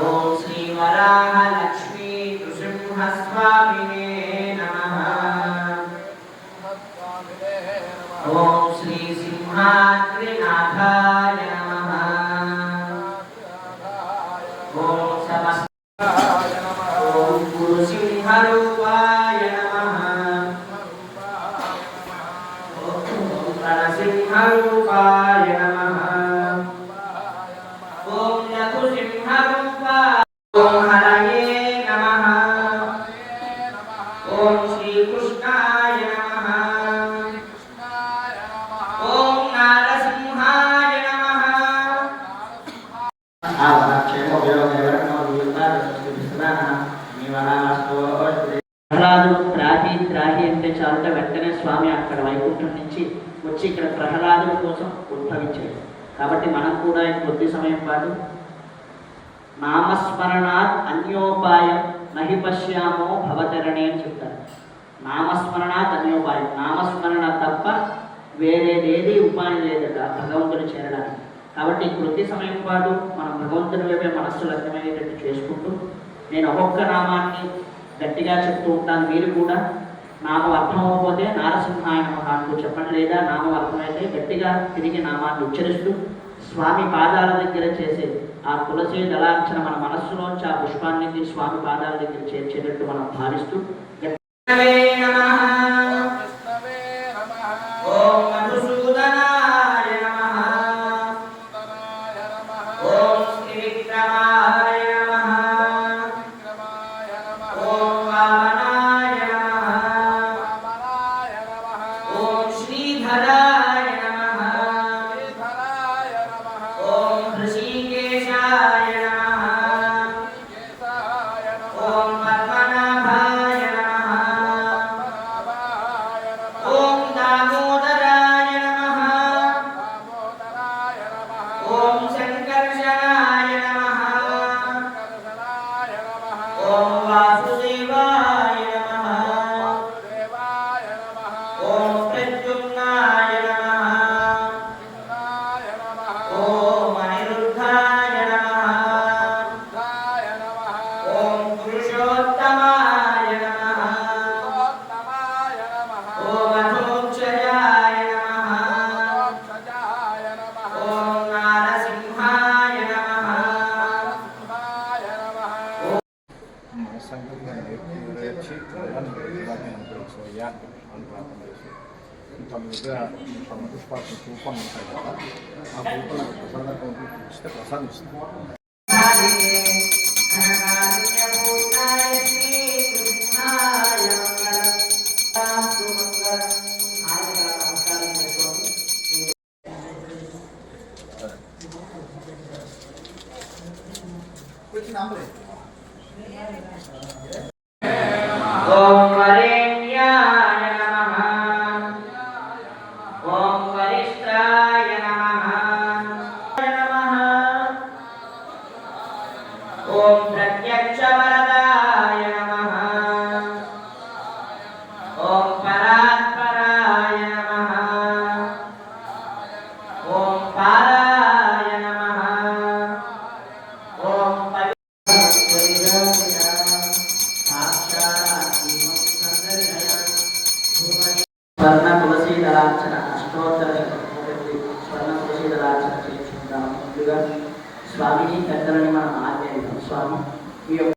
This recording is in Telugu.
ఓం శ్రీ వరాహలక్ష్మీ నృసింహస్వామినే నమః ఓం శ్రీ సింహాద్రినాథాయ నమః ఓం సమస్త ప్రహ్లాదు త్రాహి త్రాహి అంటే చాలుట వెంటనే స్వామి అక్కడ వైకుంఠం నుంచి వచ్చి ఇక్కడ ప్రహ్లాదుల కోసం ఉద్భవించాడు. కాబట్టి మనం కూడా ఈ కొద్ది సమయం పాటు నామస్మరణాత్ అన్యోపాయం నహి పశ్యామో భవతరణి అని చెప్తారు. నామస్మరణాత్ అన్యోపాయం. నామస్మరణ తప్ప వేరేదేది ఉపాయం లేదట భగవంతుని చేరడానికి. కాబట్టి కృతి సమయం పాటు మనం భగవంతుని వైపే మనస్సు లగ్నమయ్యేటట్టు చేసుకుంటూ నేను ఒక్కొక్క నామాన్ని గట్టిగా చెప్తూ ఉంటాను మీరు కూడా. నామం అర్థం నారసింహాయన నారసింహాయ నమః అంటూ చెప్పండి లేదా నామం అర్థమైతే గట్టిగా తిరిగి నామాన్ని ఉచ్చరిస్తూ స్వామి పాదాల దగ్గర చేసే ఆ తులసి దళార్చన మన మనస్సులోంచి ఆ పుష్పాన్ని స్వామి పాదాల దగ్గర చేర్చేటట్టు మనం భావిస్తూ నమః. అనుగ్రహించవయ్యా అని ప్రార్థన చేసి తొమ్మిదిగా తొమ్మిది పుష్పాలు రూపం ఉంటాయి కదా ఆ రూపం సందర్భం ఇస్తే ప్రసాదిస్తాం ఓం తులసీదలార్చన అష్టోత్తర స్వర్ణ తులసీదలార్చన దళార్చన ముందుగా స్వామిని పెద్దలని మనం ఆజ్ఞాయిద్దాం స్వామి ఈ యొక్క